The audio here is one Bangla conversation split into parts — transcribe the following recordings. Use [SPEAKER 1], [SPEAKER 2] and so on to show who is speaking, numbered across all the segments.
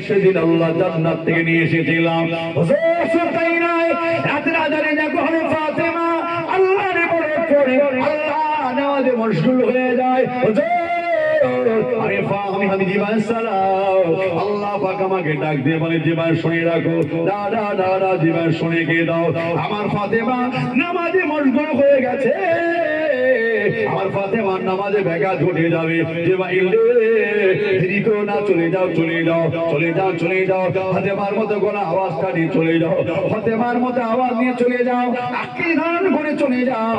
[SPEAKER 1] সেদিন আল্লাহ জান্নাত থেকে নিয়ে এসেছিলাম। হুজুর রাতের আজানে যখন ফাতেমা আল্লাহ নামাজে মশগুল হয়ে যায়। হুজুর ফা- আমি সালাম আল্লাহ পাক আমাকে ডাক দিয়ে বলে জীবন শুনে রাখো। না না জীবন শুনে কে দাও। আমার ফাতেমা নামাজে মশগুল হয়ে গেছে। আমার ফাতেমার নামাজে ব্যাঘা ঘটে যাবে। না, চলে যাও চলে যাও চলে যাও চলে যাও। মতো কোনো আওয়াজটা নিয়ে চলে যাও। মতো আওয়াজ নিয়ে চলে যাও ধারণ করে চলে যাও।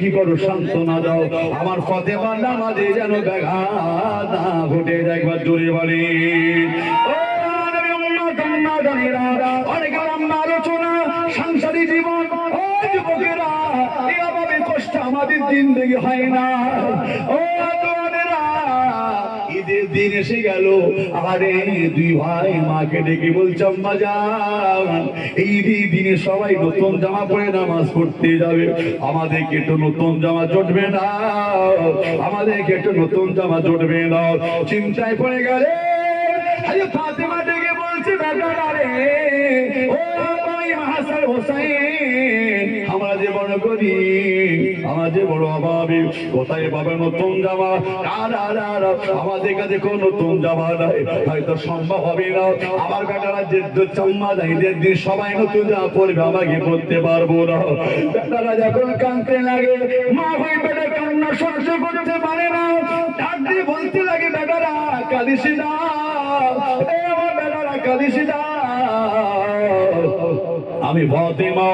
[SPEAKER 1] কি করো, সান্ত্বনা দাও। আমার ফাতেমার নামাজে যেন না ঘটে যায়, একবার জোরে বলি ও অনেক লম্বা আলোচনা সাংসারিক জীবন ও যুবকেরা এভাবে কষ্ট আমাদের জিন্দগি হয় না। ও দিন এসে গেল। আরে দুই ভাই মাকে ডেকে বলছে, আম্মা যান দিনে সবাই নতুন জামা পরে নামাজ পড়তে যাবে। আমাদেরকে একটু নতুন জামা জুটবে না, আমাদেরকে একটু নতুন জামা জুটবে না। চিন্তায় পড়ে গেলে, আরে ফাতেমা ডেকে বলছে বেটা রে, ও হাসান হোসেন আমরা যে বড় করি যে বড় অভাবে কোথায় পাবে নতুন জামা? আমাদের কাছে কোন নতুন জামা নাই। হয়তো সম্ভব হবে না। আমার বেটারা যে চাম্মা ঈদের দিন সবাই নতুন জামা পরবে, আমাকে পরতে পারব না। বেটারা যখন কাঁদতে লাগে, মা ভাই বেটা কান্না সহ্য করতে পারে না। ডাক বলতে লাগে বেটারা কাঁদিস না। আমার বেটারা কাঁদিস আমি ফাতেমা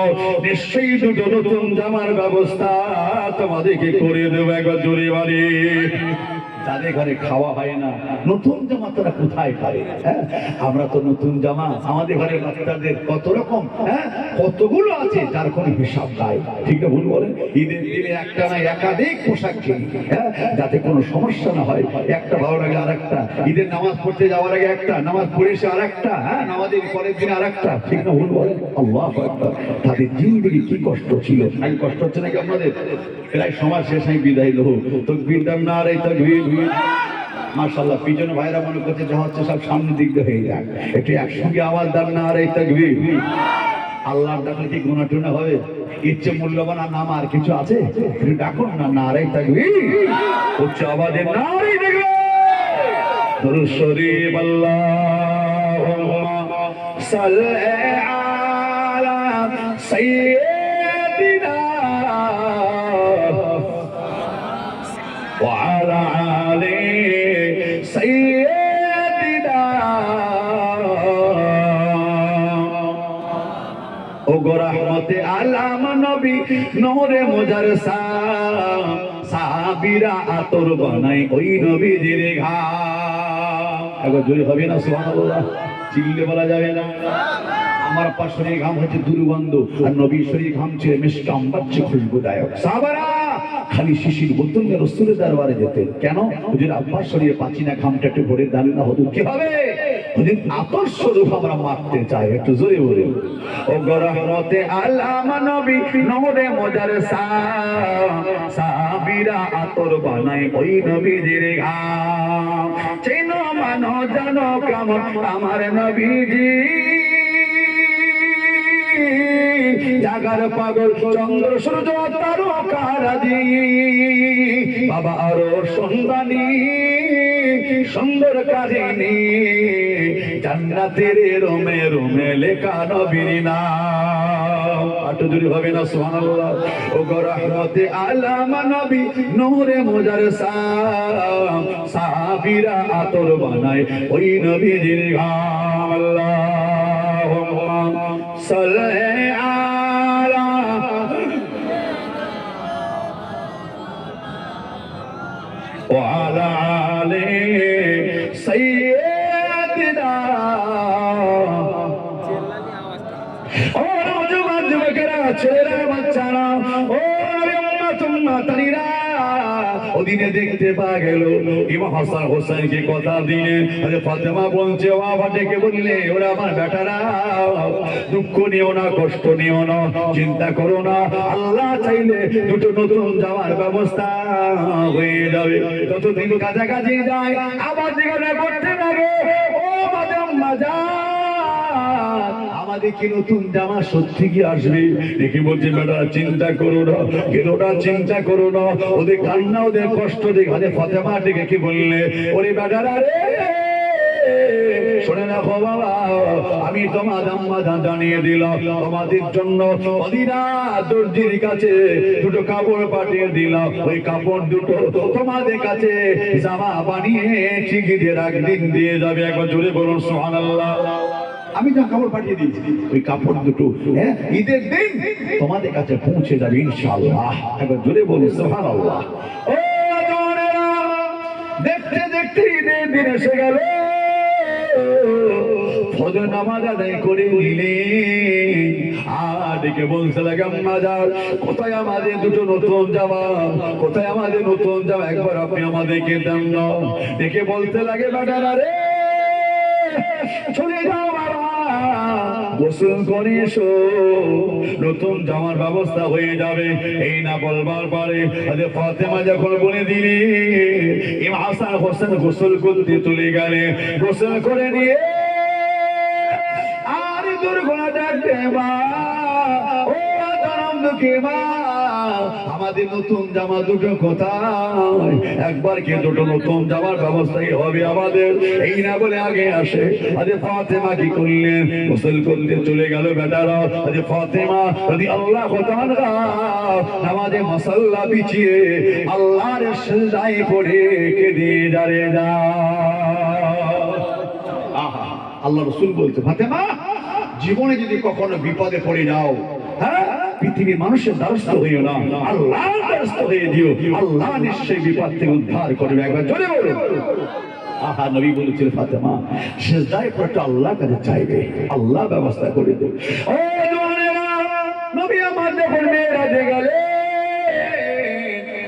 [SPEAKER 1] নিশ্চয়ই দুটো নতুন জামার ব্যবস্থা তোমাদেরকে করে দেবো একবার জোরে বাড়ি। যাদের ঘরে খাওয়া হয় না। নতুন জামা তারা কোথায় পায়? হ্যাঁ? আমরা তো নতুন জামা। আমাদের ঘরে বাচ্চাদের কত রকম হ্যাঁ? কতগুলো আছে যার কোনো হিসাব নাই। ঠিক না ভুল বলেন? ঈদের দিনে একটা না একাধিক পোশাক কিনি হ্যাঁ? যাতে কোনো সমস্যা না হয়। একটা ভালো লাগে আর একটা ঈদের নামাজ পড়তে যাওয়ার আগে একটা, নামাজ পড়ে এসে আর একটা হ্যাঁ? নামাজের পরের দিনে আর একটা ঠিক না ভুল বলেন? আল্লাহ তাদের জিন্দগি কি কষ্ট ছিল? কষ্ট হচ্ছে নাকি আপনাদের? প্রায় সমাজ শেষ আমি বিদায় দেবো তকবীর দাম না আর এই তকবীর। মার্শাল্লাহ পিছনে ভাইরা মনে করছে যা হচ্ছে সব সামনের দিক দিয়ে হয়ে যাক একটু একসঙ্গে আওয়াজ দাম না আর এই তকবীর আল্লাহর ডাকলে কি গুণা টুনা হবে ইচ্ছে মূল্যবান আর নাম আর কিছু আছে একটু ডাকুন না না আর এই তকবীর উচ্চ আওয়াজে না আর এই তকবীর দরুদ শরীফ আল্লাহুম্মা সাল্লি আলা সাইয়্যিদিনা وعلى নবী মোজার সাহাবিরা আতর বানাই ওই একবার জোরে হবে না, সুবহানাল্লাহ। চিল্লে বলা যাবে না। আমার পাশে ঘাম হচ্ছে দুর্গন্ধ, আর নবী শরীর ঘাম ছিল বাচ্চা খুশবুদায়ক। খালি শিশির নিয়ে রসুলের দরবারে যেতেন। কেন? হুজুর আব্বাস শরীরে পাচিনা ঘামটা একটু ভরে দাঁড়িয়ে না হতো। কি হবে স্বরূপ আমরা মারতে চাই, একটু জোরে বলে। ও গরহমতে আল্লাহ নবী নমরে মজার সাবিরা আতর বানাই ওই নবীজির ঘাম চেনো মানো, জানো কেমন আমার নবীজি। জাগার পাগল চন্দ্র সূর্য তারকারাজি বাবা আরও সন্ধানী সুন্দর কাহিনী। জান্নাতের রোমে রোমে লেখা নবীর নাম আটু জুড়ি হবে না সুবহানাল্লাহ ও গো রহমতে আলাম নবী নূরে মুজার সাম সাহাবীরা আতর বানায় ওই নবীজির ঘাম আল্লাহুম্মা সাল্লি আলা وعلى آل দিনে দেখতে পাওয়া গেল। ইমাম হাসান হোসেন কি কথা দিয়ে আরে ফাতেমা বলছে, ও বাবাটাকে বললে, ওরা আমার বেটারা। দুঃখ নিও না, কষ্ট নিও না, চিন্তা করো না। আল্লাহ চাইলে দুটো নতুন যাওয়ার ব্যবস্থা হয়ে যাবে। ততদিন কাছাকাছি যায়, আবার যেখানে করতে লাগে, ও মাদাম মাজা কি নতুন জামা সত্যি কি আসবে? দেখি বলছে, বেটা, চিন্তা করো না কেনোটা চিন্তা করো না। ওদের কান্না, ওদের কষ্ট দেখে ফতেমা ডেকে কি বললে? ওরে বেটারা রে রাখো বাবা, আমি তোমার আম্মা দিলাম। তোমাদের জন্য দর্জির কাছে দুটো কাপড় পাঠিয়ে দিলাম। ওই কাপড় দুটো তোমাদের কাছে জামা বানিয়ে ঠিকিদের একদিন দিয়ে যাবে। একবার জোরে বলুন, সুবহানাল্লাহ। আমি যা কাপড় পাঠিয়ে দিয়েছি, ওই কাপড় দুটো হ্যাঁ? ঈদের দিন তোমাদের কাছে পৌঁছে যাবে ইনশাআল্লাহ। একবার জোরে বলুন সুবহানাল্লাহ। ও দেখতে দেখতে ঈদের দিন এসে গেল। করে ডেকে কোথায় আমাদের দুটো নতুন জামা? কোথায় আমাদের নতুন জামা? একবার আপনি আমাদেরকে দেন না। ডেকে বলতে লাগে বেটারা রে চলে যাও গোসল করে এসো নতুন জামার ব্যবস্থা হয়ে যাবে। এই না বলবার পরে আরে ফাতেমা যখন বলে দিলি, ইমাম হাসান হোসেন গোসল করতে চলে গেলে, গোসল করে নিয়ে আর দুর্ঘটনা ডাকতে মা। ও দুঃখে মা। আমাদের নতুন জামা দুটো কোথায়? একবার কে দুটো নতুন জামার ব্যবস্থাই হবে আমাদের। এই না বলে আগে আসে। আরে ফাতেমা কি করলেন গোসল করতে চলে গেল বেটারা। আরে ফাতেমা, যদি আল্লাহ কোথান আমাদের মশাল্লা বিছিয়ে আল্লাহর সেজদায় পড়ে কেঁদে যারে যা আল্লাহ রসুল বলতে ফাতেমা, জীবনে যদি কখনো বিপদে পড়ে যাও পৃথিবীর মানুষের দ্বারস্থ হইও না। আল্লাহ দ্বারস্থ হয়ে দিও। আল্লাহ নিশ্চয়ই বিপদ থেকে উদ্ধার করবে। একবার জোরে বলো আহা, নবী বলেছিল ফাতেমা, সেজদায় পড়তে আল্লাহ কাছে চাইবে। আল্লাহ ব্যবস্থা করে দেবে ও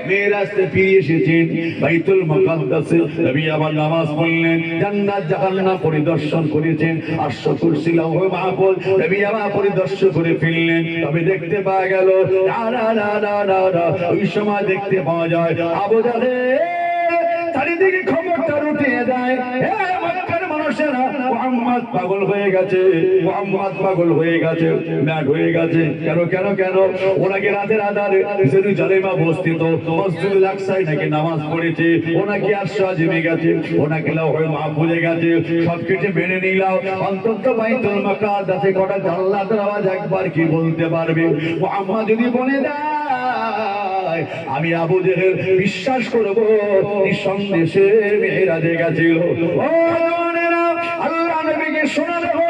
[SPEAKER 1] মেয়েরাজতে ফিরে এসেছেন বাইতুল নবী আবার নামাজ পড়লেন, জান্নাত জাহান্নাম পরিদর্শন করেছেন। মাহফুজ নবী আবার পরিদর্শন করে ফিরলেন। তবে দেখতে পাওয়া গেল না না না না ওই সময় দেখতে পাওয়া যায় আবু চারিদিকে মোহাম্মদ পাগল হয়ে গেছে, মোহাম্মদ পাগল হয়ে গেছে ম্যাট হয়ে গেছে। কেন কেন কেন? ওনাকে রাতের আধারে? জেরুজালেমে অবস্থিত মসজিদুল আকসায় নাকি নামাজ পড়েছে ওনাকে আশ্বাস জেমে গেছে? ওনাকে লাউহে মাহফুজে গেছে? সবকিছু মেনে নিলাম। অন্তত বাইতুল মাকাদাসে কটা জান্নাতের আওয়াজ একবার কি বলতে পারবে? মোহাম্মদ যদি বলে দেয়, আমি আবু জেহেল বিশ্বাস করব নিঃসন্দেশে মেয়েরাজে গেছিল। ও জওয়ানেরা, দেখো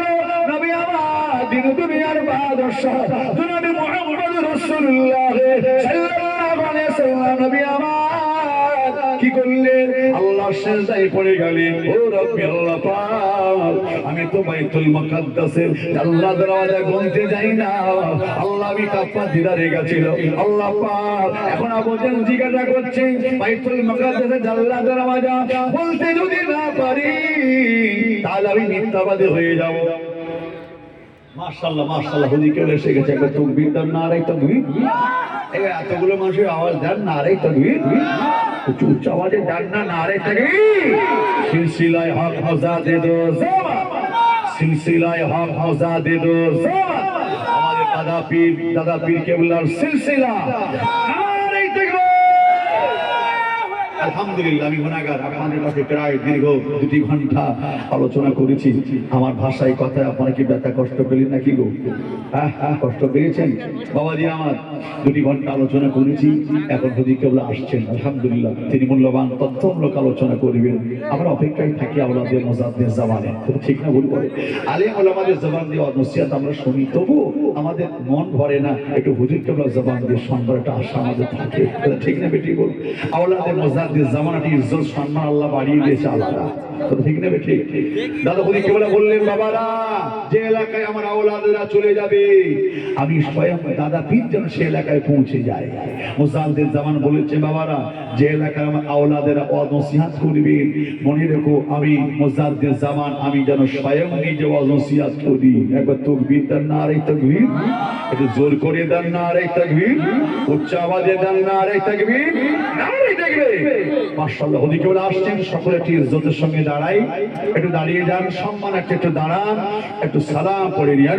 [SPEAKER 1] নবী আমার দিন দুনিয়ার বাদশাহ। জনাবে মোহাম্মদ রাসূলুল্লাহ সাল্লাল্লাহু আলাইহি সাল্লাম নবী আল্লাহ পাক, আমি তো বাইতুল মুকাদ্দাসের আল্লাহ দরওয়াজা গুনতে যাই না। আল্লাহ আমি কাপ্পা দিদারে গেছিল। আল্লাহ পাক, এখন আবুজান জিজ্ঞাসা করছে, বাইতুল মুকাদ্দাসের আল্লাহ দরওয়াজা বলতে যদি না পারি, তাহলে আমি মিথ্যাবাদী হয়ে যাব। মাশাআল্লাহ মাশাআল্লাহ হুদি কেউ এসে গেছে, একটা তুকবির দান না রাই তাকবীর। এতগুলো মানুষের আওয়াজ দেন না রাই তাকবীর। উচ্চ উচ্চ আওয়াজে দেন না না রাই তাকবীর সিলসিলায় হক মজা দে দো সিলসিলায় হক মজা দে দো আমাদের দাদা পীর কেবলার সিলসিলা। আলহামদুলিল্লাহ, আমি আপনাদের কাছে প্রায় দীর্ঘ দুটি ঘণ্টা আলোচনা করেছি। আমার ভাষায় আপনারা কি ব্যথা কষ্ট পেলেন নাকি গো? হ্যাঁ হ্যাঁ কষ্ট পেয়েছেন? বাবাজি আমার, দুটি ঘণ্টা আলোচনা করেছি। এখন যদি কেউ আসছেন, আলহামদুলিল্লাহ, তিনি মূল্যবান তথ্যমূলক আলোচনা করবেন। আমরা অপেক্ষায় থাকি আমাদের মোজাদ্দের জামানে। ঠিক না ভুল করে? আলিম আমাদের জবান দিয়ে নসিহাত আমরা শুনি, তবু আমাদের মন ভরে না। একটু হুজুর কেবলা জবান দিয়ে সম্মান একটা আশা আমাদের থাকে। ঠিক না বেটি বল? আওলাদের মোজাদ্দের জামানাটি ইজ্জত সম্মান আল্লাহ বাড়িয়ে দিয়েছে কথা ঠিক না বেটি দাদা হুজুর কেবলা বললেন বাবারা? যে এলাকায় আমার আওলাদেরা চলে যাবে আমি স্বয়ং দাদা পীর যেন সে এলাকায় পৌঁছে যায়। মোজাদ্দের জামান বলেছে বাবারা যে এলাকায় আমার আওলাদেরা অনসিহাত করবেন মনে রেখো আমি জামান আমি যেন স্বয়ং নিজে অনসিহাত করি। একবার তকবীর দেন না আরে তকবীর। একটু জোর করে দেন না আরে তকবীর। উচ্চ আওয়াজে দেন না আরে তকবীর। দেখবে মাশাআল্লাহ ওদিকে ওরা আসছেন? সকলে ইজ্জতের সঙ্গে দাঁড়াই একটু দাঁড়িয়ে যান সম্মান একটু দাঁড়ান একটু সালাম পড়ে নিয়ে